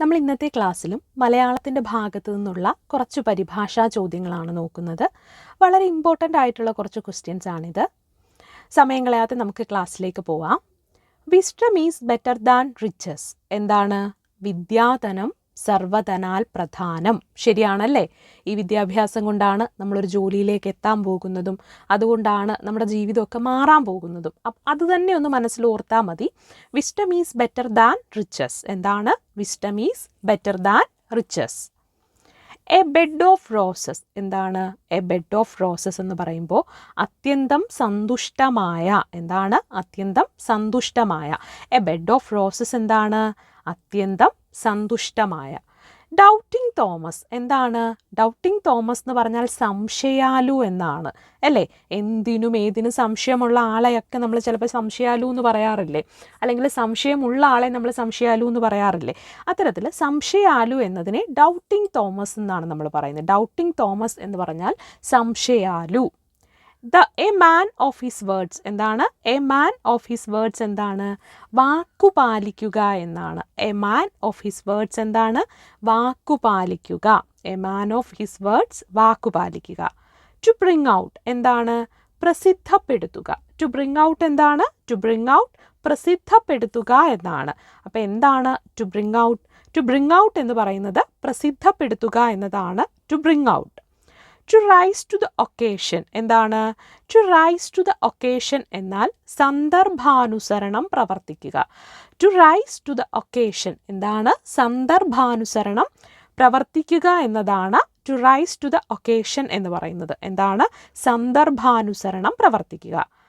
നമ്മൾ ഇന്നത്തെ ക്ലാസ്സിലും മലയാളത്തിന്റെ ഭാഗത്ത് നിന്നുള്ള കുറച്ച് പരിഭാഷാ ചോദ്യങ്ങളാണ് നോക്കുന്നത്. വളരെ ഇമ്പോർട്ടന്റ് ആയിട്ടുള്ള കുറച്ച് ക്വസ്റ്റ്യൻസ് ആണിത്. സമയം കളയാതെ നമുക്ക് ക്ലാസ്സിലേക്ക് പോവാം. Wisdom is better than riches എന്താണ്? വിദ്യാധനം സർവധനാൽ പ്രധാനം ശരിയാണല്ലേ? ഈ വിദ്യാഭ്യാസം കൊണ്ടാണ് നമ്മളൊരു ജോലിയിലേക്ക് എത്താൻ പോകുന്നതും അതുകൊണ്ടാണ് നമ്മുടെ ജീവിതമൊക്കെ മാറാൻ പോകുന്നതും. അത് തന്നെ ഒന്ന് മനസ്സിൽ ഓർത്താൽ മതി. Wisdom is better than riches എന്താണ്? Wisdom is better than riches a bed of roses എന്താണ്? എ ബെഡ് ഓഫ് റോസസ് എന്ന് പറയുമ്പോൾ അത്യന്തം സന്തുഷ്ടമായ എന്താണ്? അത്യന്തം സന്തുഷ്ടമായ. എ ബെഡ് ഓഫ് റോസസ് എന്താണ്? അത്യന്തം സന്തുഷ്ടമായ. ഡൗട്ടിംഗ് തോമസ് എന്താണ്? ഡൗട്ടിംഗ് തോമസ് എന്ന് പറഞ്ഞാൽ സംശയാലു എന്നാണ്. അല്ലേ? എന്തിനും ഏതിനും സംശയമുള്ള ആളെയൊക്കെ നമ്മൾ ചിലപ്പോൾ സംശയാലു എന്ന് പറയാറില്ലേ? അല്ലെങ്കിൽ സംശയമുള്ള ആളെ നമ്മൾ സംശയാലു എന്ന് പറയാറില്ലേ? അത്തരത്തിൽ സംശയാലു എന്നതിനെ ഡൗട്ടിംഗ് തോമസ് എന്നാണ് നമ്മൾ പറയുന്നത്. ഡൗട്ടിംഗ് തോമസ് എന്ന് പറഞ്ഞാൽ സംശയാലു. The a man of his words എന്താണ്? A man of his words എന്താണ്? വാക്കു പാലിക്കുക എന്നാണ്. A man of his words എന്താണ്? വാക്കു പാലിക്കുക. A man of his words വാക്കു പാലിക്കുക. ടു ബ്രിങ് ഔട്ട് എന്താണ്? പ്രസിദ്ധപ്പെടുത്തുക. ടു ബ്രിങ് ഔട്ട് എന്താണ്? ടു ബ്രിങ് ഔട്ട് പ്രസിദ്ധപ്പെടുത്തുക എന്നാണ്. അപ്പോൾ എന്താണ് to bring out? To bring out എന്ന് പറയുന്നത് പ്രസിദ്ധപ്പെടുത്തുക എന്നതാണ്. To bring out. To rise to the occasion എന്താണ്? To rise to the occasion എന്നാൽ സന്ദർഭാനുസരണം പ്രവർത്തിക്കുക. To rise to the occasion എന്താണ്? സന്ദർഭാനുസരണം പ്രവർത്തിക്കുക എന്നതാണ് to rise to the occasion എന്ന് പറയുന്നത്. എന്താണ്? സന്ദർഭാനുസരണം പ്രവർത്തിക്കുക.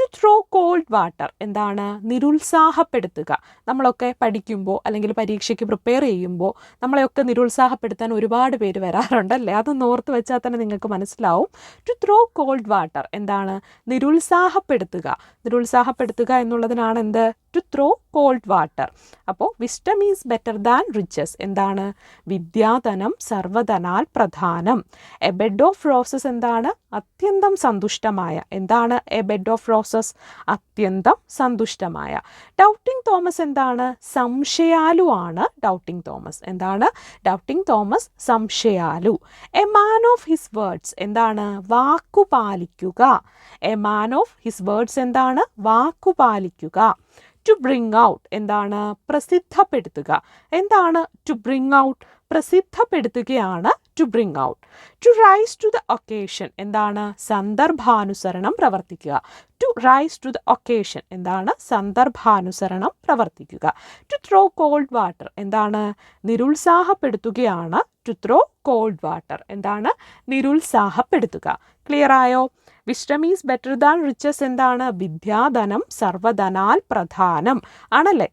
ടു ത്രോ കോൾഡ് വാട്ടർ എന്താണ്? നിരുത്സാഹപ്പെടുത്തുക. നമ്മളൊക്കെ പഠിക്കുമ്പോൾ അല്ലെങ്കിൽ പരീക്ഷയ്ക്ക് പ്രിപ്പയർ ചെയ്യുമ്പോൾ നമ്മളെയൊക്കെ നിരുത്സാഹപ്പെടുത്താൻ ഒരുപാട് പേര് വരാറുണ്ടല്ലേ? അതൊന്ന് ഓർത്ത് വെച്ചാൽ തന്നെ നിങ്ങൾക്ക് മനസ്സിലാവും. ടു ത്രോ കോൾഡ് വാട്ടർ എന്താണ്? നിരുത്സാഹപ്പെടുത്തുക. നിരുത്സാഹപ്പെടുത്തുക എന്നുള്ളതിനാണ് എന്ത്? ടു ത്രോ കോൾഡ് വാട്ടർ അപ്പോൾ wisdom is better than riches എന്താണ്? വിദ്യാധനം സർവധനാൽ പ്രധാനം. എ ബെഡ് ഓഫ് റോസസ് എന്താണ്? അത്യന്തം സന്തുഷ്ടമായ. എന്താണ് എ ബെഡ് ഓഫ് റോസസ് അത്യന്തം സന്തുഷ്ടമായ. ഡൗട്ടിംഗ് തോമസ് എന്താണ്? സംശയാലു ആണ് ഡൗട്ടിംഗ് തോമസ് എന്താണ്? Doubting Thomas സംശയാലു. A man of his words എന്താണ്? വാക്കു പാലിക്കുക. A man of his words എന്താണ്? വാക്കു പാലിക്കുക. ടു ബ്രിങ് ഔട്ട് എന്താണ് പ്രസിദ്ധപ്പെടുത്തുക. എന്താണ് to bring out പ്രസിദ്ധപ്പെടുത്തുകയാണ് to bring out to rise to the occasion എന്താണ്? സന്ദർഭാനുസരണം പ്രവർത്തിക്കുക. To rise to the occasion എന്താണ്? സന്ദർഭാനുസരണം പ്രവർത്തിക്കുക. ടു ത്രോ കോൾഡ് വാട്ടർ എന്താണ്? നിരുത്സാഹപ്പെടുത്തുകയാണ്. ടു ത്രോ കോൾഡ് വാട്ടർ എന്താണ്? നിരുത്സാഹപ്പെടുത്തുക. ക്ലിയർ ആയോ? Wisdom is better than riches എന്താണ്? വിദ്യാധനം സർവധനാൽ പ്രധാനം ആണല്ലേ?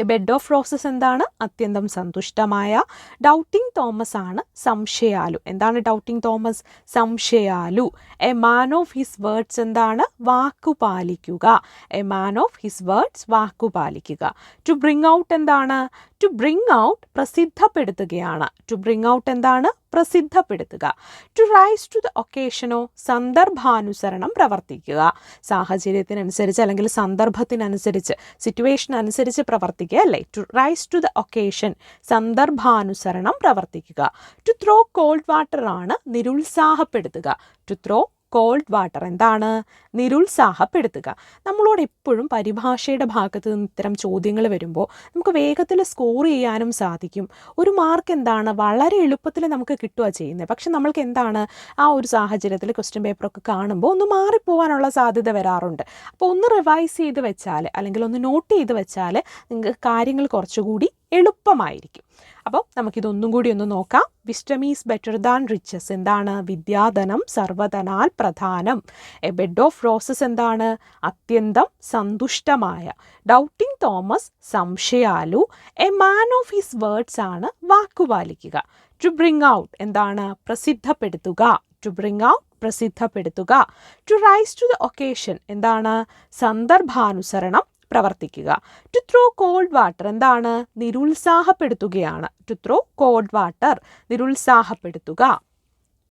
ബെഡ് ഓഫ് റോസസ് എന്താണ്? അത്യന്തം സന്തുഷ്ടമായ. ഡൗട്ടിംഗ് തോമസ് ആണ് സംശയാലു. എന്താണ് doubting Thomas സംശയാലു. A man of his words എന്താണ്? വാക്കു പാലിക്കുക. A man of his words വാക്കു പാലിക്കുക. ടു ബ്രിങ് ഔട്ട് എന്താണ്? ടു ബ്രിങ് ഔട്ട് പ്രസിദ്ധപ്പെടുത്തുകയാണ്. ടു ബ്രിങ് ഔട്ട് എന്താണ്? പ്രസിദ്ധപ്പെടുത്തുക. ടു റൈസ് ടു ദ ഒക്കേഷനോ സന്ദർഭാനുസരണം പ്രവർത്തിക്കുക. സാഹചര്യത്തിനനുസരിച്ച് അല്ലെങ്കിൽ സന്ദർഭത്തിനനുസരിച്ച് സിറ്റുവേഷൻ അനുസരിച്ച് പ്രവർത്തിക്കുക അല്ലേ? To rise to the occasion സന്ദർഭാനുസരണം പ്രവർത്തിക്കുക. ടു ത്രോ കോൾഡ് വാട്ടർ ആണ് നിരുത്സാഹപ്പെടുത്തുക. ടു ത്രോ കോൾഡ് വാട്ടർ എന്താണ്? നിരുത്സാഹപ്പെടുത്തുക നമ്മളോട് എപ്പോഴും പരിഭാഷയുടെ ഭാഗത്ത് നിന്ന് ഇത്തരം ചോദ്യങ്ങൾ വരുമ്പോൾ നമുക്ക് വേഗത്തിൽ സ്കോർ ചെയ്യാനും സാധിക്കും. ഒരു മാർക്ക് എന്താണ്? വളരെ എളുപ്പത്തിൽ നമുക്ക് കിട്ടുക ചെയ്യുന്നത്. പക്ഷെ നമ്മൾക്ക് എന്താണ്? ആ ഒരു സാഹചര്യത്തിൽ ക്വസ്റ്റ്യൻ പേപ്പറൊക്കെ കാണുമ്പോൾ ഒന്ന് മാറിപ്പോവാനുള്ള സാധ്യത വരാറുണ്ട്. അപ്പോൾ ഒന്ന് റിവൈസ് ചെയ്ത് വെച്ചാൽ അല്ലെങ്കിൽ ഒന്ന് നോട്ട് ചെയ്ത് വെച്ചാൽ നിങ്ങൾക്ക് കാര്യങ്ങൾ കുറച്ചുകൂടി എളുപ്പമായിരിക്കും. അപ്പോൾ നമുക്കിതൊന്നും കൂടി ഒന്ന് നോക്കാം. Wisdom is better than riches എന്താണ്? വിദ്യാധനം സർവധനാൽ പ്രധാനം. എ ബെഡ് ഓഫ് റോസസ് എന്താണ്? അത്യന്തം സന്തുഷ്ടമായ. Doubting Thomas സംശയാലു. A man of his words ആണ് വാക്കുപാലിക്കുക. ടു ബ്രിങ് ഔട്ട് എന്താണ്? പ്രസിദ്ധപ്പെടുത്തുക. To bring out പ്രസിദ്ധപ്പെടുത്തുക. To rise to the occasion എന്താണ്? സന്ദർഭാനുസരണം. പ്രവർത്തിക്കുക. ടു ത്രോ കോൾഡ് വാട്ടർ എന്താണ്? നിരുത്സാഹപ്പെടുത്തുകയാണ്. To throw cold water നിരുത്സാഹപ്പെടുത്തുക.